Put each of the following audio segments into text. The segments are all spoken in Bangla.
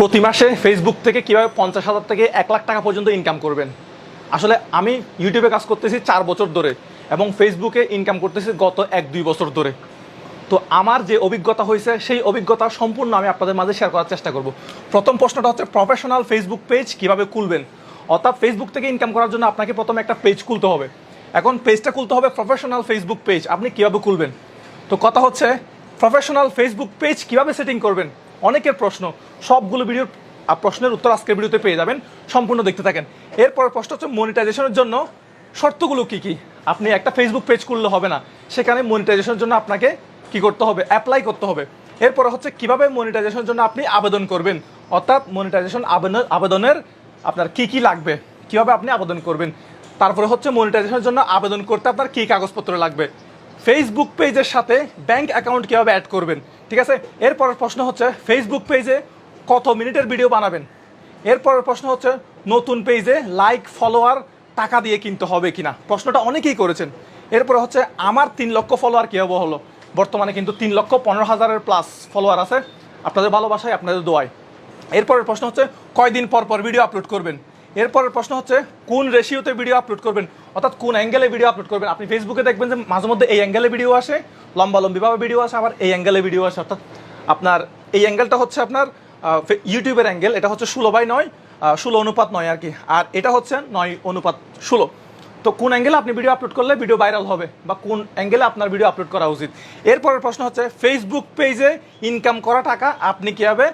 প্রতি মাসে ফেসবুক থেকে কীভাবে পঞ্চাশ হাজার থেকে এক লাখ টাকা পর্যন্ত ইনকাম করবেন? আসলে আমি ইউটিউবে কাজ করতেছি চার বছর ধরে এবং ফেসবুকে ইনকাম করতেছি গত এক দুই বছর ধরে। তো আমার যে অভিজ্ঞতা হয়েছে, সেই অভিজ্ঞতা সম্পূর্ণ আমি আপনাদের মাঝে শেয়ার করার চেষ্টা করব। প্রথম প্রশ্নটা হচ্ছে প্রফেশনাল ফেসবুক পেজ কীভাবে খুলবেন? অর্থাৎ ফেসবুক থেকে ইনকাম করার জন্য আপনাকে প্রথমে একটা পেজ খুলতে হবে। এখন পেজটা খুলতে হবে প্রফেশনাল ফেসবুক পেজ আপনি কীভাবে খুলবেন? তো কথা হচ্ছে প্রফেশনাল ফেসবুক পেজ কীভাবে সেটিং করবেন? অনেকের প্রশ্ন সবগুলো ভিডিওর আহ, প্রশ্নের উত্তর আজকের ভিডিওতে পেয়ে যাবেন সম্পূর্ণ দেখতে থাকেন। এরপর প্রশ্ন হচ্ছে মনিটাইজেশনের জন্য শর্তগুলো কি কি? আপনি একটা ফেসবুক পেজ খুললে হবে না সেখানে মনিটাইজেশনের জন্য আপনাকে কি করতে হবে? অ্যাপ্লাই করতে হবে। এরপরে হচ্ছে কীভাবে মনিটাইজেশনের জন্য আপনি আবেদন করবেন? অর্থাৎ মনিটাইজেশন আবেদন আবেদনের আপনার কি কি লাগবে? কীভাবে আপনি আবেদন করবেন? তারপরে হচ্ছে মনিটাইজেশনের জন্য আবেদন করতে আপনার কী কাগজপত্র লাগবে? ফেসবুক পেজের সাথে ব্যাংক অ্যাকাউন্ট কীভাবে অ্যাড করবেন? ঠিক আছে? এরপরের প্রশ্ন হচ্ছে ফেসবুক পেজে কত মিনিটের ভিডিও বানাবেন? এরপরের প্রশ্ন হচ্ছে, নতুন পেজে লাইক ফলোয়ার টাকা দিয়ে কিনতে হবে কিনা? প্রশ্নটা অনেকেই করেছেন। এরপরে হচ্ছে, আমার তিন লক্ষ ফলোয়ার কীভাবে হলো? বর্তমানে কিন্তু তিন লক্ষ পনেরো হাজারের প্লাস ফলোয়ার আছে। আপনাদের ভালোবাসায়, আপনাদের দোয়ায়। এরপরের প্রশ্ন হচ্ছে, কয়দিন পর পর ভিডিও আপলোড করবেন? এরপরের প্রশ্ন হচ্ছে, কোন রেশিওতে ভিডিও আপলোড করবেন? অর্থাৎ কোন অ্যাঙ্গেলে ভিডিও আপলোড করবেন? আপনি ফেসবুকে দেখবেন যে মাঝে মধ্যে এই অ্যাঙ্গেলে ভিডিও আসে লম্বা লম্বিভাবে ভিডিও আসে, আবার এই অ্যাঙ্গেলে ভিডিও আসে। অর্থাৎ আপনার এই অ্যাঙ্গেলটা হচ্ছে আপনার ইউটিউবের অ্যাঙ্গেল এটা হচ্ছে ষোলো বাই নয় ষোলো অনুপাত নয় আর কি। আর এটা হচ্ছে নয় অনুপাত ষোলো। তো কোন অ্যাঙ্গেলে আপনি ভিডিও আপলোড করলে ভিডিও ভাইরাল হবে? বা কোন অ্যাঙ্গেলে আপনার ভিডিও আপলোড করা উচিত? এরপরের প্রশ্ন হচ্ছে ফেসবুক পেজে ইনকাম করা টাকা আপনি কীভাবে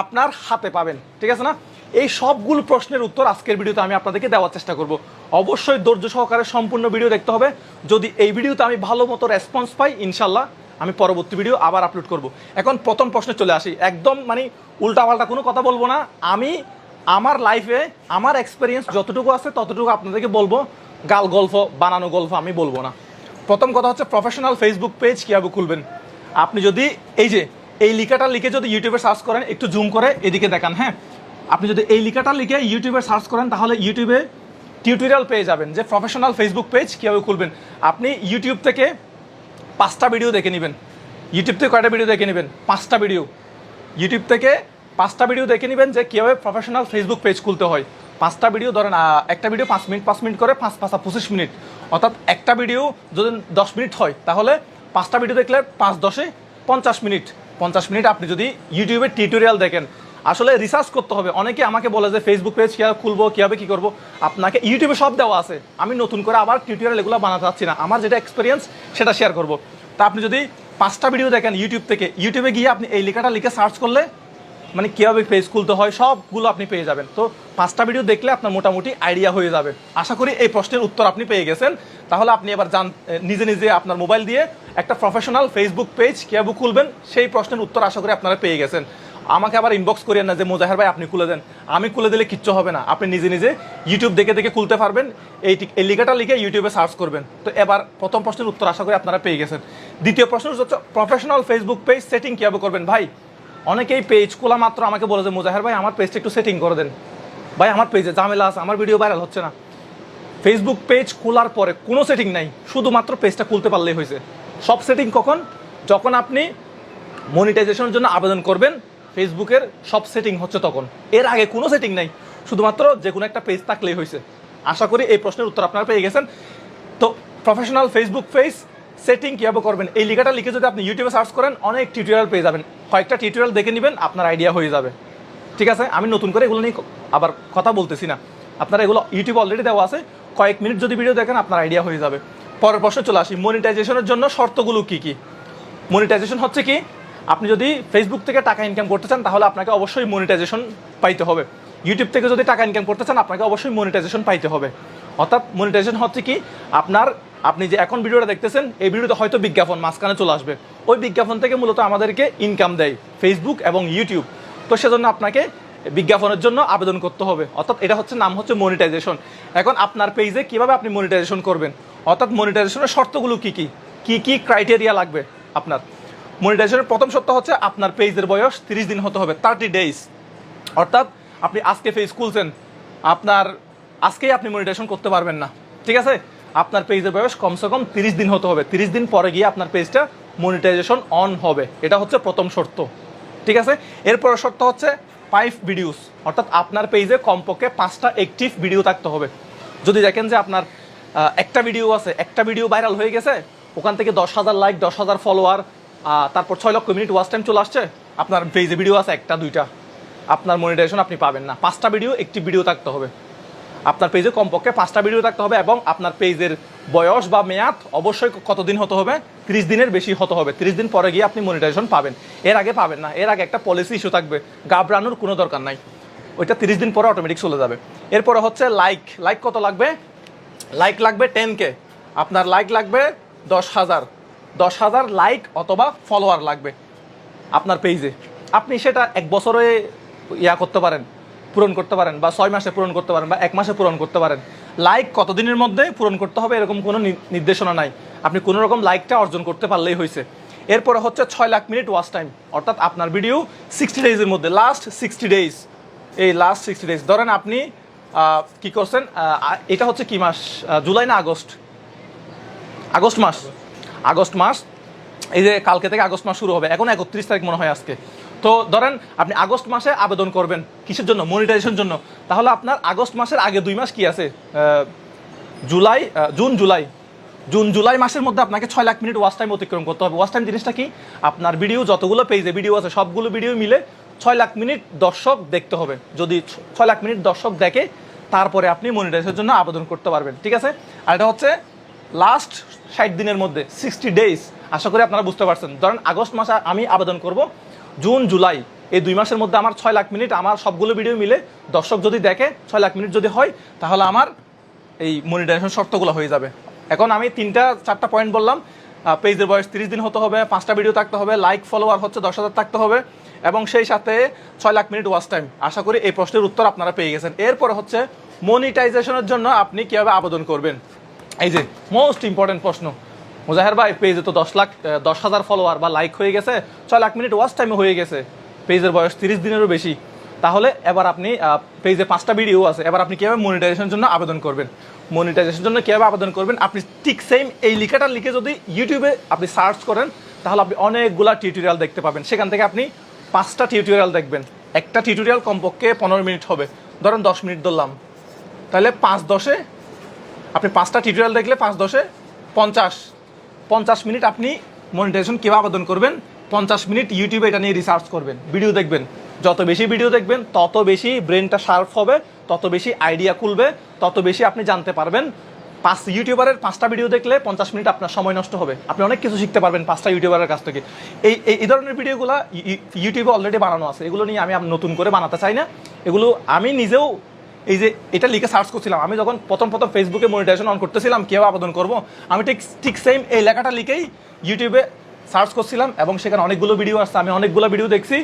আপনার হাতে পাবেন? ঠিক আছে না? এই সবগুলো প্রশ্নের উত্তর আজকের ভিডিওতে আমি আপনাদেরকে দেওয়ার চেষ্টা করব। অবশ্যই ধৈর্য সহকারে সম্পূর্ণ ভিডিও দেখতে হবে। যদি এই ভিডিওতে আমি ভালো মতো রেসপন্স পাই ইনশাল্লাহ আমি পরবর্তী ভিডিও আবার আপলোড করব। এখন প্রথম প্রশ্নে চলে আসি। একদম মানে উল্টাপাল্টা কোনো কথা বলব না। আমি আমার লাইফে আমার এক্সপিরিয়েন্স যতটুকু আছে ততটুকু আপনাদেরকে বলব। গাল গল্প, বানানো গল্প আমি বলব না। প্রথম কথা হচ্ছে প্রফেশনাল ফেসবুক পেজ কীভাবে খুলবেন? আপনি যদি এই যে, এই লিখাটা লিখে যদি ইউটিউবে সার্চ করেন, একটু জুম করে এদিকে দেখান হ্যাঁ? আপনি যদি এই লিখাটা লিখে ইউটিউবে সার্চ করেন, তাহলে ইউটিউবে টিউটোরিয়াল পেয়ে যাবেন যে প্রফেশনাল ফেসবুক পেজ কীভাবে খুলবেন। আপনি ইউটিউব থেকে পাঁচটা ভিডিও দেখে নেবেন। ইউটিউব থেকে কয়টা ভিডিও দেখে নেবেন? পাঁচটা ভিডিও ইউটিউব থেকে পাঁচটা ভিডিও দেখে নেবেন যে কীভাবে প্রফেশনাল ফেসবুক পেজ খুলতে হয়। পাঁচটা ভিডিও ধরেন একটা ভিডিও পাঁচ মিনিট পাঁচ মিনিট করে পাঁচ পাঁচটা পঁচিশ মিনিট। অর্থাৎ একটা ভিডিও যদি দশ মিনিট হয়, তাহলে পাঁচটা ভিডিও দেখলে পাঁচ দশে পঞ্চাশ মিনিট। পঞ্চাশ মিনিট আপনি যদি ইউটিউবে টিউটোরিয়াল দেখেন আসলে রিসার্চ করতে হবে। অনেকে আমাকে বলে যে ফেসবুক পেজ কীভাবে খুলবো, কীভাবে কী করব? আপনাকে ইউটিউবে সব দেওয়া আছে। আমি নতুন করে আবার টিউটোরিয়াল এগুলো বানাতে চাচ্ছি না। আমার যেটা এক্সপিরিয়েন্স সেটা শেয়ার করব। তা আপনি যদি পাঁচটা ভিডিও দেখেন ইউটিউব থেকে ইউটিউবে গিয়ে আপনি এই লেখাটা লিখে সার্চ করলে মানে কীভাবে পেজ খুলতে হয়, সবগুলো আপনি পেয়ে যাবেন। তো পাঁচটা ভিডিও দেখলে আপনার মোটামুটি আইডিয়া হয়ে যাবে। আশা করি এই প্রশ্নের উত্তর আপনি পেয়ে গেছেন। তাহলে আপনি এবার জান নিজে নিজে আপনার মোবাইল দিয়ে একটা প্রফেশনাল ফেসবুক পেজ কীভাবে খুলবেন, সেই প্রশ্নের উত্তর আশা করি আপনারা পেয়ে গেছেন। আমাকে আবার ইনবক্স করিয়েন না যে, মোজাহের ভাই, আপনি খুলে দেন। আমি খুলে দিলে কিচ্ছু হবে না। আপনি নিজে নিজে ইউটিউব দেখে দেখে খুলতে পারবেন। এই এই লিখাটা লিখে ইউটিউবে সার্চ করবেন। তো এবার প্রথম প্রশ্নের উত্তর আশা করি আপনারা পেয়ে গেছেন। দ্বিতীয় প্রশ্ন হচ্ছে প্রফেশনাল ফেসবুক পেজ সেটিং কীভাবে করবেন? ভাই, অনেকেই পেজ খোলা মাত্র আমাকে বলে যে, মোজাহের ভাই, আমার পেজটা একটু সেটিং করে দেন। ভাই, আমার পেজে ঝামেলা আছে, আমার ভিডিও ভাইরাল হচ্ছে না। ফেসবুক পেজ খোলার পরে কোনো সেটিং নাই। শুধুমাত্র পেজটা খুলতে পারলেই হয়েছে। সব সেটিং কখন? যখন আপনি মনিটাইজেশনের জন্য আবেদন করবেন ফেসবুকের সব সেটিং হচ্ছে তখন। এর আগে কোনো সেটিং নাই। শুধুমাত্র যে কোনো একটা পেজ থাকলেই হয়েছে। আশা করি এই প্রশ্নের উত্তর আপনারা পেয়ে গেছেন। তো প্রফেশনাল ফেসবুক পেজ সেটিং কীভাবে করবেন? এই লিখাটা লিখে যদি আপনি ইউটিউবে সার্চ করেন, অনেক টিউটোরিয়াল পেয়ে যাবেন। কয়েকটা টিউটোরিয়াল দেখে নেবেন, আপনার আইডিয়া হয়ে যাবে। ঠিক আছে? আমি নতুন করে এগুলো নিয়ে আবার কথা বলতেছি না। আপনারা এগুলো ইউটিউব অলরেডি দেওয়া আছে। কয়েক মিনিট যদি ভিডিও দেখেন, আপনার আইডিয়া হয়ে যাবে। পরের প্রশ্ন চলে আসি। মনিটাইজেশনের জন্য শর্তগুলো কি কি? মনিটাইজেশন হচ্ছে কি? আপনি যদি ফেসবুক থেকে টাকা ইনকাম করতে চান, তাহলে আপনাকে অবশ্যই মনিটাইজেশন পাইতে হবে। ইউটিউব থেকে যদি টাকা ইনকাম করতে চান, আপনাকে অবশ্যই মনিটাইজেশন পাইতে হবে। অর্থাৎ মনিটাইজেশন হচ্ছে কি, আপনার, আপনি যে এখন ভিডিওটা দেখতেছেন, এই ভিডিওতে হয়তো বিজ্ঞাপন মাঝখানে চলে আসবে। ওই বিজ্ঞাপন থেকে মূলত আমাদেরকে ইনকাম দেয় ফেসবুক এবং ইউটিউব তো সেজন্য আপনাকে বিজ্ঞাপনের জন্য আবেদন করতে হবে। অর্থাৎ এটা হচ্ছে, নাম হচ্ছে মনিটাইজেশন এখন আপনার পেজে কীভাবে আপনি মনিটাইজেশন করবেন? অর্থাৎ মনিটাইজেশনের শর্তগুলো কি কি? কি কি ক্রাইটেরিয়া লাগবে আপনার? মনিটাইজেশনের প্রথম সপ্তাহ হচ্ছে আপনার পেজের বয়স তিরিশ দিন হতে হবে থার্টি ডেজ অর্থাৎ আপনি আজকে পেজ খুলছেন, আপনার আজকেই আপনি মনিটাইজেশন করতে পারবেন না। ঠিক আছে? আপনার পেজের বয়স কমসে কম তিরিশ দিন হতে হবে, তিরিশ দিন পরে গিয়ে আপনার পেজটা মনিটাইজেশন অন হবে। এটা হচ্ছে প্রথম শর্ত। ঠিক আছে? এরপর শর্ত হচ্ছে ফাইভ ভিডিওস অর্থাৎ আপনার পেজে কমপক্ষে পাঁচটা অ্যাক্টিভ ভিডিও থাকতে হবে। যদি দেখেন যে আপনার একটা ভিডিও আছে, একটা ভিডিও ভাইরাল হয়ে গেছে, ওখান থেকে দশ হাজার লাইক দশ হাজার ফলোয়ার তারপর ছয় লক্ষ মিনিট ওয়াচ টাইম চলে আসছে। আপনার পেজে ভিডিও আছে একটা, দুইটা। আপনার মনিটাইজেশন আপনি পাবেন না। পাঁচটা ভিডিও একটি ভিডিও থাকতে হবে। আপনার পেজে কমপক্ষে পাঁচটা ভিডিও থাকতে হবে এবং আপনার পেজের বয়স বা মেয়াদ অবশ্যই কতদিন হতে হবে? ত্রিশ দিনের বেশি হতে হবে। ত্রিশ দিন পরে গিয়ে আপনি মনিটাইজেশন পাবেন। এর আগে পাবেন না। এর আগে একটা পলিসি ইস্যু থাকবে। গাবড়ানোর কোনো দরকার নাই। ওইটা তিরিশ দিন পরে অটোমেটিক চলে যাবে। এরপরে হচ্ছে লাইক লাইক কত লাগবে? লাইক লাগবে টেন কে আপনার লাইক লাগবে দশ হাজার। দশ হাজার লাইক অথবা ফলোয়ার লাগবে আপনার পেজে আপনি সেটা এক বছরে ইয়া করতে পারেন, পূরণ করতে পারেন বা ছয় মাসে পূরণ করতে পারেন বা এক মাসে পূরণ করতে পারেন। লাইক কতদিনের মধ্যে পূরণ করতে হবে এরকম কোনো নির্দেশনা নাই। আপনি কোনো রকম লাইকটা অর্জন করতে পারলেই হয়েছে। এরপরে হচ্ছে ছয় লাখ মিনিট ওয়াচ টাইম অর্থাৎ আপনার ভিডিও সিক্সটি ডেজের মধ্যে লাস্ট সিক্সটি ডেজ এই লাস্ট সিক্সটি ডেজ ধরেন আপনি কি করছেন এটা হচ্ছে কি মাস? জুলাই না আগস্ট? আগস্ট মাস। আগস্ট মাস, এই যে কালকে থেকে আগস্ট মাস শুরু হবে, এখন একত্রিশ তারিখ মনে হয় আজকে। তো ধরেন আপনি আগস্ট মাসে আবেদন করবেন কিসের জন্য? মনিটাইজেশন জন্য। তাহলে আপনার আগস্ট মাসের আগে দুই মাস কি আছে? July June July. June, July মাসের মধ্যে আপনাকে ছয় লাখ মিনিট ওয়াচ টাইম অতিক্রম করতে হবে। ওয়াচ টাইম জিনিসটা কি? আপনার ভিডিও যতগুলো পেজে ভিডিও আছে, সবগুলো ভিডিও মিলে ছয় লাখ মিনিট দর্শক দেখতে হবে। যদি ছয় লাখ মিনিট দর্শক দেখে, তারপরে আপনি মনিটাইজের জন্য আবেদন করতে পারবেন। ঠিক আছে? আর এটা হচ্ছে লাস্ট ষাট দিনের মধ্যে সিক্সটি ডেজ আশা করি আপনারা বুঝতে পারছেন। ধরেন আগস্ট মাসে আমি আবেদন করব, জুন, জুলাই, এই দুই মাসের মধ্যে আমার ছয় লাখ মিনিট, আমার সবগুলো ভিডিও মিলে দর্শক যদি দেখে ছয় লাখ মিনিট যদি হয়, তাহলে আমার এই মনিটাইজেশন শর্তগুলো হয়ে যাবে। এখন আমি তিনটা, চারটা পয়েন্ট বললাম পেজের বয়স তিরিশ দিন হতে হবে, পাঁচটা ভিডিও থাকতে হবে লাইক ফলোয়ার হচ্ছে দশ হাজার থাকতে হবে, এবং সেই সাথে ছয় লাখ মিনিট ওয়াচ টাইম আশা করি এই প্রশ্নের উত্তর আপনারা পেয়ে গেছেন। এরপরে হচ্ছে মনিটাইজেশনের জন্য আপনি কীভাবে আবেদন করবেন? এই যে মোস্ট ইম্পর্টেন্ট প্রশ্ন। মুজাহের ভাই পেজে তো দশ লাখ দশ হাজার ফলোয়ার বা লাইক হয়ে গেছে, ছয় লাখ মিনিট ওয়াচ টাইমে হয়ে গেছে। পেজের বয়স তিরিশ দিনেরও বেশি। তাহলে এবার আপনি পেজে পাঁচটা ভিডিও আছে, এবার আপনি কীভাবে মনিটাইজেশনের জন্য আবেদন করবেন? মনিটাইজেশনের জন্য কীভাবে আবেদন করবেন? আপনি ঠিক সেম এই লেখাটা লিখে যদি ইউটিউবে আপনি সার্চ করেন, তাহলে আপনি অনেকগুলা টিউটোরিয়াল দেখতে পাবেন। সেখান থেকে আপনি পাঁচটা টিউটোরিয়াল দেখবেন। একটা টিউটোরিয়াল কমপক্ষে পনেরো মিনিট হবে। ধরেন দশ মিনিট ধরলাম। তাহলে পাঁচ দশে আপনি পাঁচটা টিউটোরিয়াল দেখলে পাঁচ দশে পঞ্চাশ। পঞ্চাশ মিনিট আপনি মনিটাইজেশন কীভাবে আবেদন করবেন, পঞ্চাশ মিনিট ইউটিউবে এটা নিয়ে রিসার্চ করবেন ভিডিও দেখবেন। যত বেশি ভিডিও দেখবেন, তত বেশি ব্রেনটা শার্প হবে, তত বেশি আইডিয়া খুলবে, তত বেশি আপনি জানতে পারবেন। পাঁচ ইউটিউবারের পাঁচটা ভিডিও দেখলে পঞ্চাশ মিনিট আপনার সময় নষ্ট হবে। আপনি অনেক কিছু শিখতে পারবেন পাঁচটা ইউটিউবারের কাছ থেকে। এই, এই- ধরনের ভিডিওগুলো ইউটিউবে অলরেডি বানানো আছে। এগুলো নিয়ে আমি নতুন করে বানাতে চাই না। এগুলো আমি নিজেও এই যে এটা লিখে সার্চ করছিলাম। আমি যখন প্রথম প্রথম ফেসবুকে মনিটাইজেশন অন করতেছিলাম কেউ আবেদন করব? আমি ঠিক ঠিক সেম এই লেখাটা লিখেই ইউটিউবে সার্চ করছিলাম এবং সেখানে অনেকগুলো ভিডিও আসছে। আমি অনেকগুলো ভিডিও দেখছি।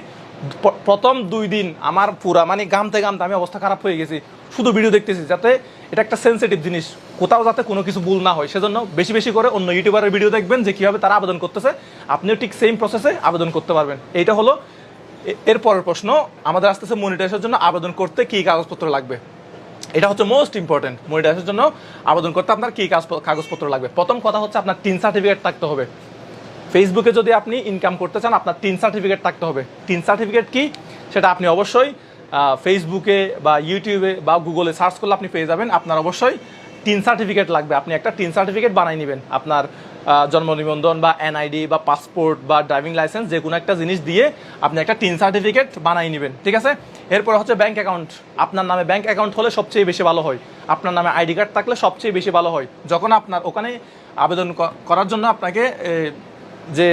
প্রথম দুই দিন আমার পুরা মানে গামতে গামতে আমি অবস্থা খারাপ হয়ে গেছি। শুধু ভিডিও দেখতেছি, যাতে এটা একটা সেন্সিটিভ জিনিস। কোথাও যাতে কোনো কিছু ভুল না হয়। সেজন্য বেশি বেশি করে অন্য ইউটিউবারের ভিডিও দেখবেন যে কীভাবে তারা আবেদন করতেছে। আপনিও ঠিক সেম প্রসেসে আবেদন করতে পারবেন। এইটা হলো এর পরের প্রশ্ন, আমাদের আস্তে আস্তে মনিটাইজের জন্য আবেদন করতে কী কাগজপত্র লাগবে? এটা হচ্ছে মোস্ট ইম্পর্টেন্ট মনিটাইজের জন্য আবেদন করতে আপনার কী কাগজপত্র লাগবে? প্রথম কথা হচ্ছে আপনার তিন সার্টিফিকেট থাকতে হবে। ফেসবুকে যদি আপনি ইনকাম করতে চান, আপনার তিন সার্টিফিকেট থাকতে হবে। তিন সার্টিফিকেট কি? সেটা আপনি অবশ্যই ফেসবুকে বা ইউটিউবে বা গুগলে সার্চ করলে আপনি পেয়ে যাবেন। আপনার অবশ্যই তিন সার্টিফিকেট লাগবে। আপনি একটা তিন সার্টিফিকেট বানাই নেবেন। আপনার জন্ম নিবন্ধন বা এনআইডি বা পাসপোর্ট বা ড্রাইভিং লাইসেন্স যে কোনো একটা জিনিস দিয়ে আপনি একটা টিন সার্টিফিকেট বানাই নেবেন, ঠিক আছে? এরপর হচ্ছে ব্যাংক অ্যাকাউন্ট আপনার নামে ব্যাংক অ্যাকাউন্ট হলে সবচেয়ে বেশি ভালো হয়। আপনার নামে আইডি কার্ড থাকলে সবচেয়ে বেশি ভালো হয়। যখন আপনার ওখানে আবেদন করার জন্য আপনাকে যে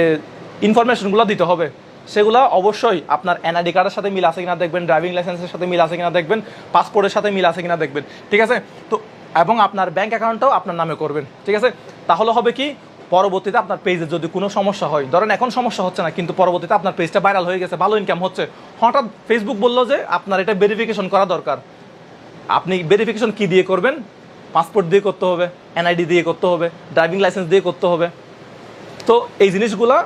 ইনফরমেশনগুলো দিতে হবে, সেগুলো অবশ্যই আপনার এনআইডি কার্ডের সাথে মিল আছে কিনা দেখবেন ড্রাইভিং লাইসেন্সের সাথে মিল আছে কিনা দেখবেন পাসপোর্টের সাথে মিল আছে কিনা দেখবেন, ঠিক আছে? তো, এবং আপনার ব্যাংক অ্যাকাউন্টটাও আপনার নামে করবেন, ঠিক আছে? তাহলে হবে কি পরবর্তীতে আপনার পেজে যদি কোনো সমস্যা হয়, ধরেন এখন সমস্যা হচ্ছে না, কিন্তু পরবর্তীতে আপনার পেজটা ভাইরাল হয়ে গেছে, ভালো ইনকাম হচ্ছে, হঠাৎ ফেসবুক বলল যে আপনার এটা ভেরিফিকেশন করা দরকার। আপনি ভেরিফিকেশন কি দিয়ে করবেন? পাসপোর্ট দিয়ে করতে হবে এনআইডি দিয়ে করতে হবে ড্রাইভিং লাইসেন্স দিয়ে করতে হবে। তো এই জিনিসগুলা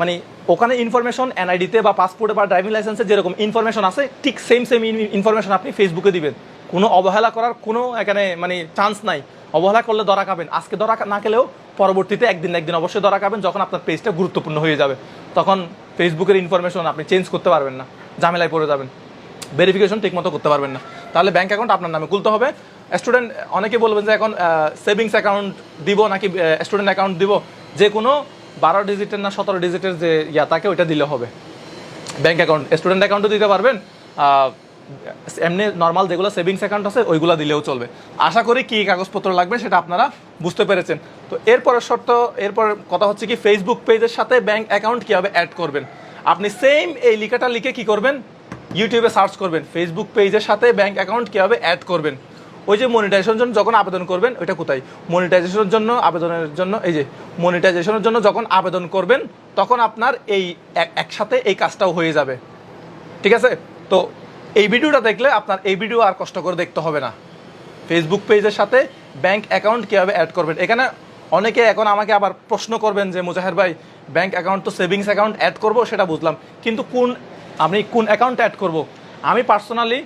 মানে ওখানে ইনফরমেশন এনআইডিতে বা পাসপোর্টে বা ড্রাইভিং লাইসেন্সে যেরকম ইনফরমেশন আছে, ঠিক সেম সেম ইনফরমেশন আপনি ফেসবুকে দিবেন। কোনো অবহেলা করার কোনো এখানে মানে চান্স নাই। অবহেলা করলে ধরা খাবেন। আজকে ধরা না খেলেও পরবর্তীতে একদিন একদিন অবশ্যই ধরা খাবেন যখন আপনার পেজটা গুরুত্বপূর্ণ হয়ে যাবে। তখন ফেসবুকের ইনফরমেশন আপনি চেঞ্জ করতে পারবেন না। ঝামেলায় পড়ে যাবেন। ভেরিফিকেশন ঠিকমতো করতে পারবেন না। তাহলে ব্যাঙ্ক অ্যাকাউন্ট আপনার নামে খুলতে হবে। স্টুডেন্ট অনেকে বলবেন যে এখন সেভিংস অ্যাকাউন্ট দিব নাকি স্টুডেন্ট অ্যাকাউন্ট দিব? যে কোনো বারো ডিজিটের না সতেরো ডিজিটের যে ইয়া, তাকে ওইটা দিলে হবে। ব্যাঙ্ক অ্যাকাউন্ট স্টুডেন্ট অ্যাকাউন্টও দিতে পারবেন। এমনি নর্মাল যেগুলো সেভিংস অ্যাকাউন্ট আছে, ওইগুলো দিলেও চলবে। আশা করি কী কাগজপত্র লাগবে সেটা আপনারা বুঝতে পেরেছেন। তো এরপরের শর্ত এরপর কথা হচ্ছে কি ফেসবুক পেজের সাথে ব্যাংক অ্যাকাউন্ট কীভাবে অ্যাড করবেন? আপনি সেম এই লিখাটা লিখে কি করবেন? ইউটিউবে সার্চ করবেন। ফেসবুক পেজের সাথে ব্যাংক অ্যাকাউন্ট কীভাবে অ্যাড করবেন? ওই যে মনিটাইজেশনের জন্য যখন আবেদন করবেন, ওইটা কোথায়? মনিটাইজেশনের জন্য আবেদনের জন্য, এই যে মনিটাইজেশনের জন্য যখন আবেদন করবেন, তখন আপনার এই এক- একসাথে এই কাজটাও হয়ে যাবে। ঠিক আছে? তো এই ভিডিওটা দেখলে আপনার এই ভিডিও আর কষ্ট করে দেখতে হবে না। ফেসবুক পেজের সাথে ব্যাংক অ্যাকাউন্ট কীভাবে অ্যাড করবেন? এখানে অনেকে এখন আমাকে আবার প্রশ্ন করবেন যে, মুজাহের ভাই ব্যাংক অ্যাকাউন্ট তো সেভিংস অ্যাকাউন্ট অ্যাড করব? সেটা বুঝলাম। কিন্তু কোন, আমি কোন অ্যাকাউন্ট অ্যাড করব? আমি পার্সোনালি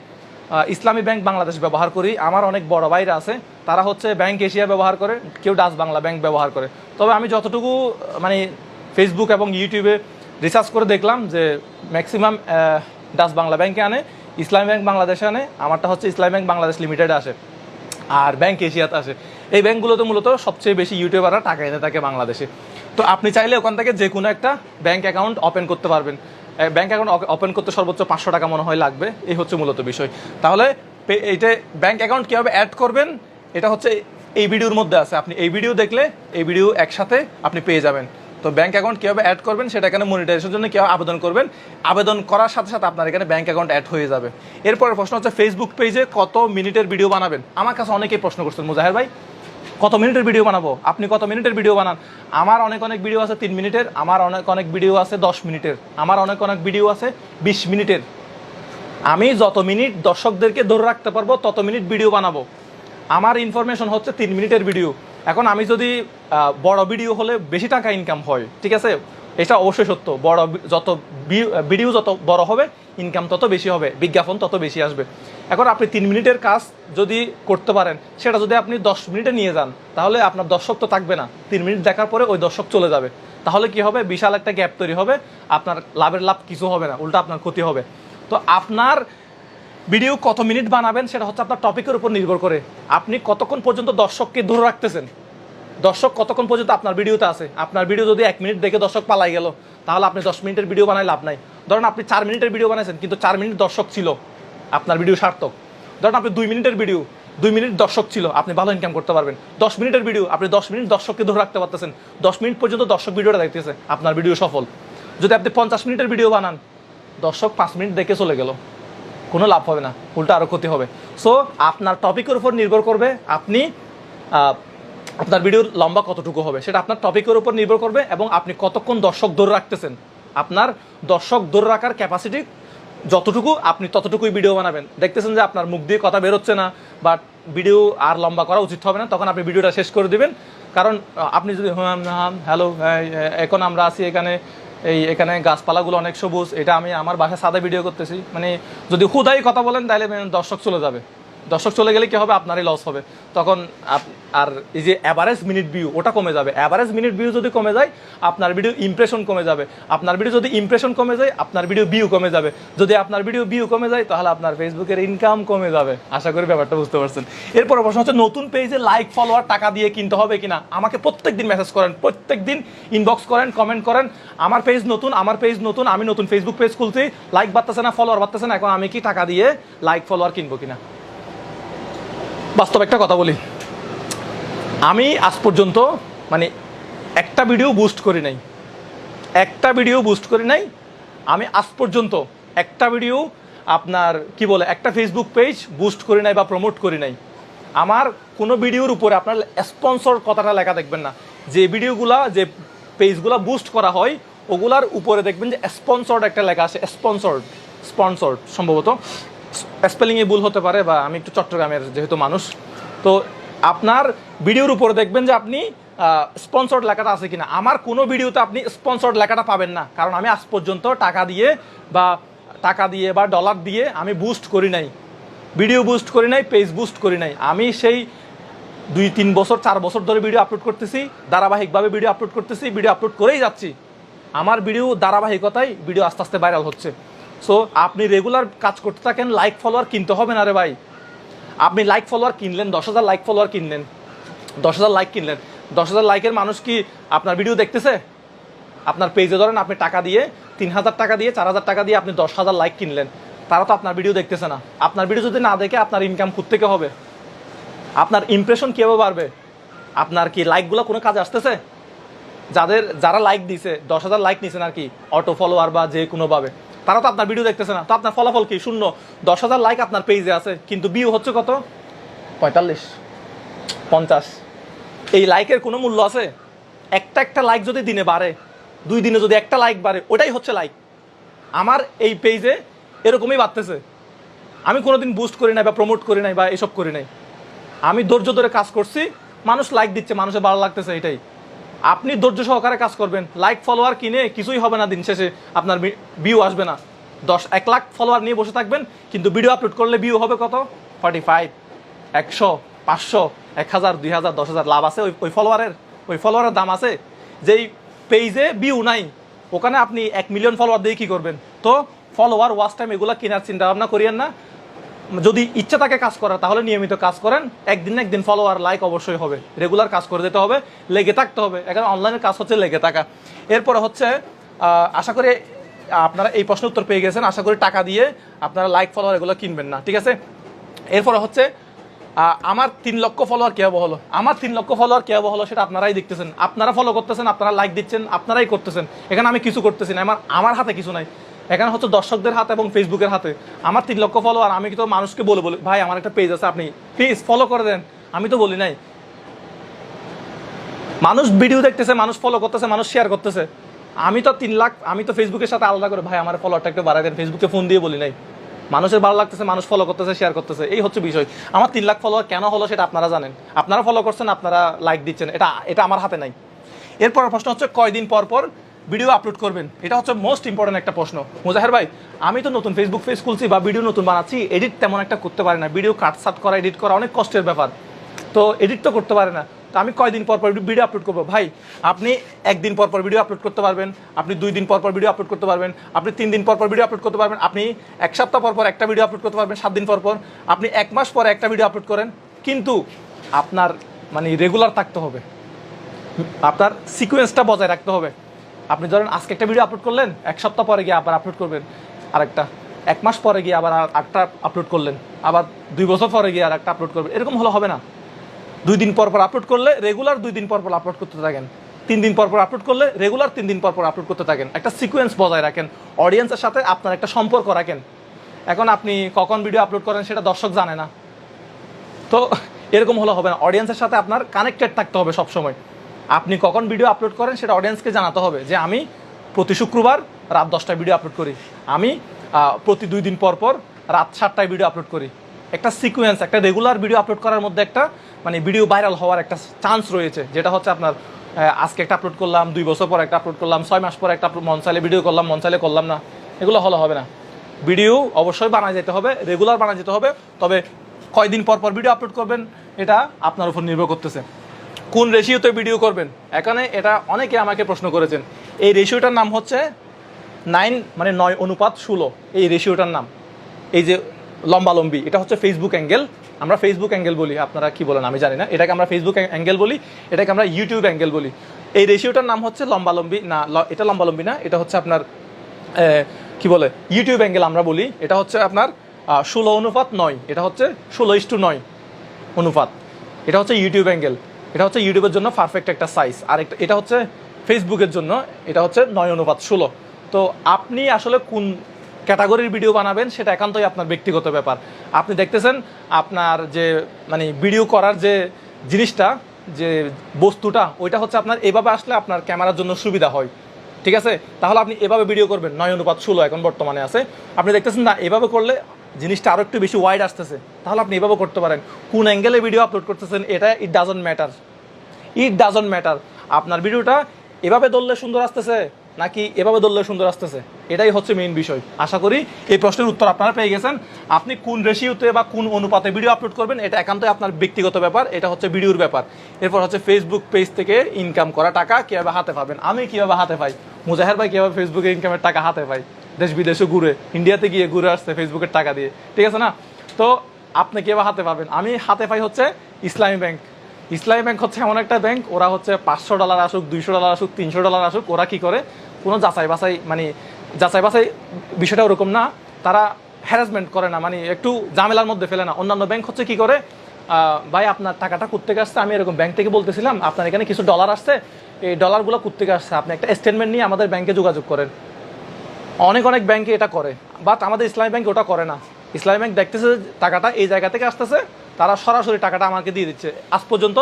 ইসলামী ব্যাংক বাংলাদেশ ব্যবহার করি। আমার অনেক বড় ভাইরা আছে, তারা হচ্ছে ব্যাংক এশিয়া ব্যবহার করে, কেউ ডাচ বাংলা ব্যাংক ব্যবহার করে। তবে আমি যতটুকু মানে ফেসবুক এবং ইউটিউবে রিসার্চ করে দেখলাম যে ম্যাক্সিমাম ডাচ বাংলা ব্যাংকে আনে। ইসলামী ব্যাংক বাংলাদেশে আনে, আমারটা হচ্ছে ইসলামী ব্যাংক বাংলাদেশ লিমিটেড আসে। আর ব্যাংক এশিয়াতে আসে। এই ব্যাংকগুলোতে মূলত সবচেয়ে বেশি ইউটিউবাররা টাকা এনে থাকে বাংলাদেশে। তো আপনি চাইলে ওখান থেকে যে কোনো একটা ব্যাংক অ্যাকাউন্ট ওপেন করতে পারবেন। ব্যাংক অ্যাকাউন্ট ওপেন করতে সর্বোচ্চ পাঁচশো টাকা মনে হয় লাগবে। এই হচ্ছে মূলত বিষয়। তাহলে এইটা ব্যাংক অ্যাকাউন্ট কীভাবে অ্যাড করবেন, এটা হচ্ছে এই ভিডিওর মধ্যে আছে। আপনি এই ভিডিও দেখলে এই ভিডিও একসাথে আপনি পেয়ে যাবেন। তো ব্যাংক অ্যাকাউন্ট কীভাবে অ্যাড করবেন সেটা এখানে মনিটাইজেশনের জন্য কীভাবে আবেদন করবেন, আবেদন করার সাথে সাথে আপনার এখানে ব্যাংক অ্যাকাউন্ট অ্যাড হয়ে যাবে। এরপরের প্রশ্ন হচ্ছে ফেসবুক পেজে কত মিনিটের ভিডিও বানাবেন? আমার কাছে অনেকেই প্রশ্ন করছেন, মুজাহের ভাই, কত মিনিটের ভিডিও বানাবো? আপনি কত মিনিটের ভিডিও বানান? আমার অনেক অনেক ভিডিও আছে তিন মিনিটের, আমার অনেক অনেক ভিডিও আছে দশ মিনিটের, আমার অনেক অনেক ভিডিও আছে বিশ মিনিটের। আমি যত মিনিট দর্শকদেরকে ধরে রাখতে পারব, তত মিনিট ভিডিও বানাবো। আমার ইনফরমেশন হচ্ছে তিন মিনিটের ভিডিও এখন আমি যদি বড় ভিডিও হলে বেশি টাকা ইনকাম হয়, ঠিক আছে? এটা অবশ্যই সত্য। বড় যত ভিডিও যত বড় হবে ইনকাম তত বেশি হবে, বিজ্ঞাপন তত বেশি আসবে। এখন আপনি তিন মিনিটের কাজ যদি করতে পারেন, সেটা যদি আপনি দশ মিনিটে নিয়ে যান, তাহলে আপনার দর্শক তো থাকবে না। তিন মিনিট দেখার পরে ওই দর্শক চলে যাবে। তাহলে কি হবে? বিশাল একটা গ্যাপ তৈরি হবে। আপনার লাভের লাভ কিছু হবে না, উল্টা আপনার ক্ষতি হবে। তো আপনার ভিডিও কত মিনিট বানাবেন সেটা হচ্ছে আপনার টপিকের উপর নির্ভর করে। আপনি কতক্ষণ পর্যন্ত দর্শককে ধরে রাখতেছেন? দর্শক কতক্ষণ পর্যন্ত আপনার ভিডিওতে আছে? আপনার ভিডিও যদি এক মিনিট দেখে দর্শক পালাই গেল, তাহলে আপনি দশ মিনিটের ভিডিও বানাই লাভ নাই। ধরেন আপনি চার মিনিটের ভিডিও বানাইছেন, কিন্তু চার মিনিট দর্শক ছিল, আপনার ভিডিও সার্থক। ধরেন আপনি দুই মিনিটের ভিডিও, দুই মিনিট দর্শক ছিল, আপনি ভালো ইনকাম করতে পারবেন। দশ মিনিটের ভিডিও, আপনি দশ মিনিট দর্শককে ধরে রাখতে পারতেছেন। দশ মিনিট পর্যন্ত দর্শক ভিডিওটা দেখতেছে, আপনার ভিডিও সফল। যদি আপনি পঞ্চাশ মিনিটের ভিডিও বানান, দর্শক পাঁচ মিনিট দেখে চলে গেল। কোনো লাভ হবে না, উল্টা আরও ক্ষতি হবে। সো আপনার টপিকের উপর নির্ভর করবে আপনি আপনার ভিডিওর লম্বা কতটুকু হবে, সেটা আপনার টপিকের উপর নির্ভর করবে এবং আপনি কতক্ষণ দর্শক ধরে রাখতেছেন। আপনার দর্শক ধরে রাখার ক্যাপাসিটি যতটুকু আপনি ততটুকুই ভিডিও বানাবেন। দেখতেছেন যে আপনার মুখ দিয়ে কথা বেরোচ্ছে না বা ভিডিও আর লম্বা করা উচিত হবে না, তখন আপনি ভিডিওটা শেষ করে দিবেন। কারণ আপনি যদি হাম হাম হ্যালো এখন আমরা আছি এখানে এই এখানে গাছপালাগুলো অনেক সবুজ, এটা আমি আমার বাসায় সাদা ভিডিও করতেছি। মানে যদি হুদাই কথা বলেন, তাহলে দর্শক চলে যাবে। দর্শক চলে গেলে কি হবে? আপনারই লস হবে। তখন আর এই যে অ্যাভারেজ মিনিট ভিউ ওটা কমে যাবে। অ্যাভারেজ মিনিট ভিউ যদি কমে যায়, আপনার ভিডিও ইমপ্রেশন কমে যাবে। আপনার ভিডিও যদি ইমপ্রেশন কমে যায়, আপনার ভিডিও ভিউ কমে যাবে। যদি আপনার ভিডিও ভিউ কমে যায়, তাহলে আপনার ফেসবুকের ইনকাম কমে যাবে। আশা করি ব্যাপারটা বুঝতে পারছেন। এরপর প্রশ্ন হচ্ছে, নতুন পেজে লাইক ফলোয়ার টাকা দিয়ে কিনতে হবে কিনা? আমাকে প্রত্যেক দিন মেসেজ করেন, প্রত্যেক দিন ইনবক্স করেন কমেন্ট করেন। আমার পেজ নতুন, আমার পেজ নতুন, আমি নতুন ফেসবুক পেজ খুলছি। লাইক বাড়তেছে না ফলোয়ার বাড়তেছে না, এখন আমি কি টাকা দিয়ে লাইক ফলোয়ার কিনবো কিনা? বাস্তব একটা কথা বলি। আমি আজ পর্যন্ত মানে একটা ভিডিও বুস্ট করি নাই। একটা ভিডিও বুস্ট করি নাই। আমি আজ পর্যন্ত একটা ভিডিও আপনার, কি বলে, একটা ফেসবুক পেজ বুস্ট করি নাই বা প্রমোট করি নাই। আমার কোনো ভিডিওর উপরে আপনার স্পন্সর কথাটা লেখা দেখবেন না। যে ভিডিওগুলা যে পেজগুলো বুস্ট করা হয়, ওগুলার উপরে দেখবেন যে স্পন্সর্ড একটা লেখা আছে স্পন্সর্ড স্পন্সর্ড সম্ভবত। স্পেলিংয়ে ভুল হতে পারে বা আমি একটু চট্টগ্রামের যেহেতু মানুষ, তো আপনার ভিডিওর উপরে দেখবেন যে আপনি স্পন্সর্ড লেখাটা আছে কিনা। আমার কোনো ভিডিওতে আপনি স্পন্সর্ড লেখাটা পাবেন না, কারণ আমি আজ পর্যন্ত টাকা দিয়ে বা টাকা দিয়ে বা ডলার দিয়ে আমি বুস্ট করি নাই। ভিডিও বুস্ট করি নাই পেজ বুস্ট করি নাই। আমি সেই দুই, তিন বছর, চার বছর ধরে ভিডিও আপলোড করতেছি, ধারাবাহিকভাবে ভিডিও আপলোড করতেছি ভিডিও আপলোড করেই যাচ্ছি। আমার ভিডিও ধারাবাহিকতায় ভিডিও আস্তে আস্তে ভাইরাল হচ্ছে। সো আপনি রেগুলার কাজ করতে থাকেন লাইক ফলোয়ার কিনতে হবে না রে ভাই। আপনি লাইক ফলোয়ার কিনলেন, দশ হাজার লাইক ফলোয়ার কিনলেন, দশ হাজার লাইক কিনলেন। দশ হাজার লাইকের মানুষ কি আপনার ভিডিও দেখতেছে? আপনার পেজে ধরেন আপনি টাকা দিয়ে, তিন হাজার টাকা দিয়ে, চার হাজার টাকা দিয়ে আপনি দশ হাজার লাইক কিনলেন। তারা তো আপনার ভিডিও দেখতেছে না। আপনার ভিডিও যদি না দেখে, আপনার ইনকাম থেকে হবে। আপনার ইমপ্রেশন কীভাবে বাড়বে? আপনার কি লাইকগুলো কোনো কাজে আসতেছে? যাদের, যারা লাইক দিছে, দশ হাজার লাইক নিছেন আর কি অটো ফলোয়ার বা যে কোনোভাবে তারা তো আপনার ভিডিও দেখতেছে না। তো আপনার ফলাফল কি? শূন্য। দশ হাজার লাইক আপনার পেজে আছে। কিন্তু ভিউ হচ্ছে কত? পঁয়তাল্লিশ। পঞ্চাশ। এই লাইকের কোনো মূল্য আছে? একটা একটা লাইক যদি দিনে বাড়ে, দুই দিনে যদি একটা লাইক বাড়ে, ওটাই হচ্ছে লাইক আমার এই পেজে এরকমই বাড়তেছে। আমি কোনোদিন বুস্ট করি নাই বা প্রমোট করি নাই বা এসব করি নাই। আমি ধৈর্য ধরে কাজ করছি। মানুষ লাইক দিচ্ছে, মানুষের ভালো লাগতেছে, এটাই। আপনি ধৈর্য সহকারে কাজ করবেন। লাইক ফলোয়ার কিনে কিছুই হবে না দিন শেষে। আপনার ভিউ আসবে না। দশ, এক লাখ ফলোয়ার নিয়ে বসে থাকবেন, কিন্তু ভিডিও আপলোড করলে ভিউ হবে কত? ফর্টি ফাইভ একশো, পাঁচশো, এক হাজার, দুই হাজার, দশ হাজার লাভ আছে ওই ওই ফলোয়ারের ওই ফলোয়ারের দাম আছে। যেই পেজে ভিউ নাই, ওখানে আপনি এক মিলিয়ন ফলোয়ার দিয়ে কী করবেন? তো ফলোয়ার ওয়াচ টাইম এগুলো কেনার চিন্তা ভাবনা করিয়েন না। যদি ইচ্ছা থাকে কাজ করার তাহলে নিয়মিত কাজ করেন। একদিন একদিন ফলোয়ার লাইক অবশ্যই হবে। রেগুলার কাজ করে দিতে হবে, লেগে থাকতে হবে। এখানে অনলাইনের কাজ হচ্ছে লেগে থাকা। এরপরে হচ্ছে আশা করি আপনারা এই প্রশ্নের উত্তর পেয়ে গেছেন। আশা করি টাকা দিয়ে আপনারা লাইক ফলোয়ার এগুলো কিনবেন না, ঠিক আছে? এরপরে হচ্ছে আমার তিন লক্ষ ফলোয়ার কেউ হলো? আমার তিন লক্ষ ফলোয়ার কেউ হলো সেটা আপনারাই দেখতেছেন। আপনারা ফলো করতেছেন, আপনারা লাইক দিচ্ছেন, আপনারাই করতেছেন। এখানে আমি কিছু করতেছি না। আমার আমার হাতে কিছু নাই। এখানে হচ্ছে দর্শকদের হাতে এবং ফেসবুকের হাতে। আমার তিন লক্ষ ফলোয়ার আমি তো মানুষকে বলে বলি ভাই, আমার একটা পেজ আছে, আপনি প্লিজ ফলো করে দেন। আমি তো বলি নাই। মানুষ ভিডিও দেখতেছে, মানুষ ফলো করতেছে, মানুষ শেয়ার করতেছে। আমি তো তিন লাখ আমি তো ফেসবুকের সাথে আলাদা করে ভাই, আমার ফলোয়ারটা একটু বাড়াই দেন ফেসবুকে ফোন দিয়ে বলি নাই। মানুষের ভালো লাগতেছে, মানুষ ফলো করতেছে শেয়ার করতেছে। এই হচ্ছে বিষয়। আমার তিন লাখ ফলোয়ার কেন হলো সেটা আপনারা জানেন। আপনারা ফলো করছেন, আপনারা লাইক দিচ্ছেন। এটা এটা আমার হাতে নাই। এরপর প্রশ্ন হচ্ছে, কয়দিন পর পর ভিডিও আপলোড করবেন। এটা হচ্ছে মোস্ট ইম্পর্টেন্ট একটা প্রশ্ন। মুজাহের ভাই, আমি তো নতুন ফেসবুক পেজ খুলছি বা ভিডিও নতুন বানাচ্ছি এডিট তেমন একটা করতে পারি না। ভিডিও কাট সাট করা এডিট করা অনেক কষ্টের ব্যাপার। তো এডিট তো করতে পারে না। তো আমি কয়দিন পর পর ভিডিও আপলোড করব? ভাই, আপনি একদিন পর পর ভিডিও আপলোড করতে পারবেন, আপনি দুই দিন পর পর ভিডিও আপলোড করতে পারবেন, আপনি তিন দিন পর পর ভিডিও আপলোড করতে পারবেন, আপনি এক সপ্তাহ পর পর একটা ভিডিও আপলোড করতে পারবেন, সাত দিন পর পর, আপনি এক মাস পর একটা ভিডিও আপলোড করেন। কিন্তু আপনার মানে রেগুলার থাকতে হবে। আপনার সিকোয়েন্সটা বজায় রাখতে হবে। আপনি ধরেন, আজকে একটা ভিডিও আপলোড করলেন, এক সপ্তাহ পরে গিয়ে আবার আপলোড করবেন। আরেকটা, এক মাস পরে গিয়ে আবার আর একটা আপলোড করলেন, আবার দুই বছর পরে গিয়ে আর একটা আপলোড করবেন। এরকম হলে হবে না। দুই দিন পর পর আপলোড করলে রেগুলার দুই দিন পর পর আপলোড করতে থাকেন। তিন দিন পর পর আপলোড করলে রেগুলার তিন দিন পর পর আপলোড করতে থাকেন। একটা সিকোয়েন্স বজায় রাখেন অডিয়েন্সের সাথে আপনার একটা সম্পর্ক রাখেন। এখন আপনি কখন ভিডিও আপলোড করেন সেটা দর্শক জানে না। তো এরকম হলে হবে না। অডিয়েন্সের সাথে আপনার কানেক্টেড থাকতে হবে সবসময়। আপনি কখন ভিডিও আপলোড করেন সেটা অডিয়েন্সকে জানাতে হবে যে আমি প্রতি শুক্রবার রাত দশটায় ভিডিও আপলোড করি। আমি প্রতি দুই দিন পর পর রাত সাতটায় ভিডিও আপলোড করি। একটা সিকোয়েন্স একটা রেগুলার ভিডিও আপলোড করার মধ্যে একটা মানে ভিডিও ভাইরাল হওয়ার একটা চান্স রয়েছে, যেটা হচ্ছে আপনার আজকে একটা আপলোড করলাম, দুই বছর পর একটা আপলোড করলাম, ছয় মাস পর একটা মন চাইলে ভিডিও করলাম, মন চাইলে করলাম না। এগুলো হলে হবে না। ভিডিও অবশ্যই বানা যেতে হবে রেগুলার বানা যেতে হবে, তবে কয়দিন পর পর ভিডিও আপলোড করবেন, এটা আপনার উপর নির্ভর করতেছে। কোন রেশিওতে ভিডিও করবেন? এখানে এটা অনেকে আমাকে প্রশ্ন করেছেন। এই রেশিওটার নাম হচ্ছে নাইন মানে নয় অনুপাত ষোলো। এই রেশিওটার নাম। এই যে লম্বা লম্বি এটা হচ্ছে ফেসবুক অ্যাঙ্গেল আমরা ফেসবুক অ্যাঙ্গেল বলি। আপনারা কি বলেন? আমি জানি না। এটাকে আমরা ফেসবুক অ্যাঙ্গেল বলি, এটাকে আমরা ইউটিউব অ্যাঙ্গেল বলি। এই রেশিওটার নাম হচ্ছে লম্বা লম্বি না এটা লম্বা লম্বি না, এটা হচ্ছে আপনার কি বলে? ইউটিউব অ্যাঙ্গেল আমরা বলি। এটা হচ্ছে আপনার ষোলো অনুপাত নয়। এটা হচ্ছে ষোলো ইস টু নয় অনুপাত। এটা হচ্ছে ইউটিউব অ্যাঙ্গেল এটা হচ্ছে ইউটিউবের জন্য পারফেক্ট একটা সাইজ আর এটা হচ্ছে ফেসবুকের জন্য, এটা হচ্ছে নয় অনুপাত ষোলো। তো আপনি আসলে কোন ক্যাটাগরির ভিডিও বানাবেন সেটা একান্তই আপনার ব্যক্তিগত ব্যাপার। আপনি দেখতেছেন আপনার যে মানে ভিডিও করার যে জিনিসটা, যে বস্তুটা, ওইটা হচ্ছে আপনার এভাবে আসলে আপনার ক্যামেরার জন্য সুবিধা হয়। ঠিক আছে? তাহলে আপনি এভাবে ভিডিও করবেন, নয় অনুপাত ষোলো এখন বর্তমানে আছে। আপনি দেখতেছেন না, এভাবে করলে জিনিসটা আরও একটু বেশি ওয়াইড আসতেছে। তাহলে আপনি এভাবে করতে পারেন। কোন অ্যাঙ্গেলে ভিডিও আপলোড করতেছেন, এটা it doesn't matter it doesn't matter আপনার ভিডিওটা এভাবে ধরলে সুন্দর আসতেছে, নাকি এভাবে ধরলে সুন্দর আসতেছে? এটাই হচ্ছে মেইন বিষয়। আশা করি এই প্রশ্নের উত্তর আপনারা পেয়ে গেছেন। আপনি কোন রেশিওতে বা কোন অনুপাতে ভিডিও আপলোড করবেন, এটা একান্তই আপনার ব্যক্তিগত ব্যাপার, এটা হচ্ছে ভিডিওর ব্যাপার। এরপর হচ্ছে ফেসবুক পেজ থেকে ইনকাম করা টাকা কীভাবে হাতে পাবেন? আমি কীভাবে হাতে পাই? মুজাহের ভাই কীভাবে ফেসবুকে ইনকামের টাকা হাতে পাই দেশ বিদেশে ঘুরে ইন্ডিয়াতে গিয়ে ঘুরে আসছে ফেসবুকের টাকা দিয়ে। ঠিক আছে না? তো আপনি কীভাবে হাতে পাবেন? আমি হাতে পাই হচ্ছে ইসলামী ব্যাংক। ইসলামী ব্যাংক হচ্ছে এমন একটা ব্যাংক, ওরা হচ্ছে পাঁচশো ডলার আসুক, দুইশো ডলার আসুক, তিনশো ডলার আসুক, ওরা কি করে? কোনো যাচাই বাছাই মানে যাচাই বাছাই বিষয়টা ওরকম না। তারা হ্যারাসমেন্ট করে না মানে একটু ঝামেলার মধ্যে ফেলে না। অন্যান্য ব্যাংক হচ্ছে কি করে? ভাই, আপনার টাকাটা কোথেকে আসছে? আমি এরকম ব্যাংক থেকে বলতেছিলাম, আপনার এখানে কিছু ডলার আসছে, এই ডলারগুলো কোথেকে আসছে? আপনি একটা স্টেটমেন্ট নিয়ে আমাদের ব্যাংকে যোগাযোগ করেন। অনেক অনেক ব্যাংকে এটা করে বাট আমাদের ইসলামী ব্যাংক ওটা করে না। ইসলামী ব্যাংক দেখতেছে টাকাটা এই জায়গা থেকে আসতেছে, তারা সরাসরি টাকাটা আমাকে দিয়ে দিচ্ছে। আজ পর্যন্ত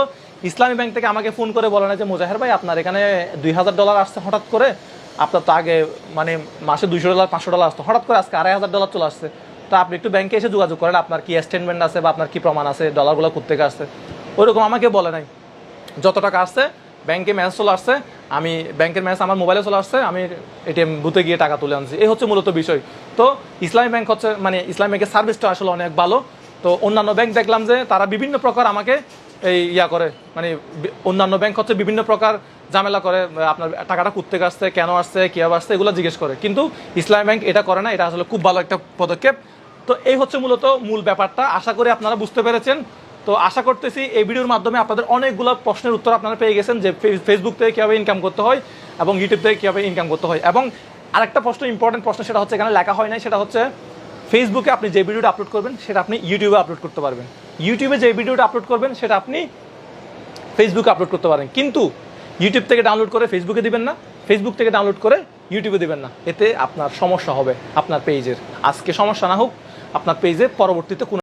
ইসলামী ব্যাংক থেকে আমাকে ফোন করে বলে না যে, মোজাহের ভাই, আপনার এখানে দুই হাজার ডলার আসছে হঠাৎ করে। আপনার তো আগে মানে মাসে দুইশো ডলার পাঁচশো ডলার আসতো। হঠাৎ করে আজকে আড়াই হাজার ডলার চলে আসছে। তো আপনি একটু ব্যাংকে এসে যোগাযোগ করেন, আপনার কি স্টেটমেন্ট আছে বা আপনার কি প্রমাণ আছে ডলারগুলো কোথেকে আসছে? ওইরকম আমাকে বলে নাই। যত টাকা আসছে ব্যাংকে ম্যাচ চলে আসছে আমি ব্যাংকের ম্যাচ আমার মোবাইলে চলে আসছে, আমি এটিএম বুথে গিয়ে টাকা তুলে আনছি। এই হচ্ছে মূলত বিষয়। তো ইসলামী ব্যাংক হচ্ছে মানে ইসলামী ব্যাংকের সার্ভিসটা আসলে অনেক ভালো। তো অন্যান্য ব্যাংক দেখলাম যে তারা বিভিন্ন প্রকার আমাকে এই ইয়া করে মানে অন্যান্য ব্যাংক হচ্ছে বিভিন্ন প্রকার ঝামেলা করে আপনার টাকাটা কোথেকে আসছে, কেন আসছে, কীভাবে আসছে, এগুলো জিজ্ঞেস করে। কিন্তু ইসলামী ব্যাংক এটা করে না, এটা আসলে খুব ভালো একটা পদক্ষেপ। তো এই হচ্ছে মূলত মূল ব্যাপারটা। আশা করি আপনারা বুঝতে পেরেছেন। তো আশা করতেছি এই ভিডিওর মাধ্যমে আপনাদের অনেকগুলো প্রশ্নের উত্তর আপনারা পেয়ে গেছেন যে ফেসবুক থেকে কীভাবে ইনকাম করতে হয় এবং ইউটিউব থেকে কীভাবে ইনকাম করতে হয়। এবং আরেকটা প্রশ্ন ইম্পর্টেন্ট প্রশ্ন, সেটা হচ্ছে এখানে লেখা হয় নাই, সেটা হচ্ছে ফেসবুকে আপনি যে ভিডিওটা আপলোড করবেন, সেটা আপনি ইউটিউবে আপলোড করতে পারবেন। ইউটিউবে যে ভিডিওটা আপলোড করবেন, সেটা আপনি ফেসবুকে আপলোড করতে পারেন। কিন্তু ইউটিউব থেকে ডাউনলোড করে ফেসবুকে দিবেন না ফেসবুক থেকে ডাউনলোড করে ইউটিউবে দিবেন না। এতে আপনার সমস্যা হবে, আপনার পেজের আজকে সমস্যা না হোক, আপনার পেজে পরবর্তীতে কোনো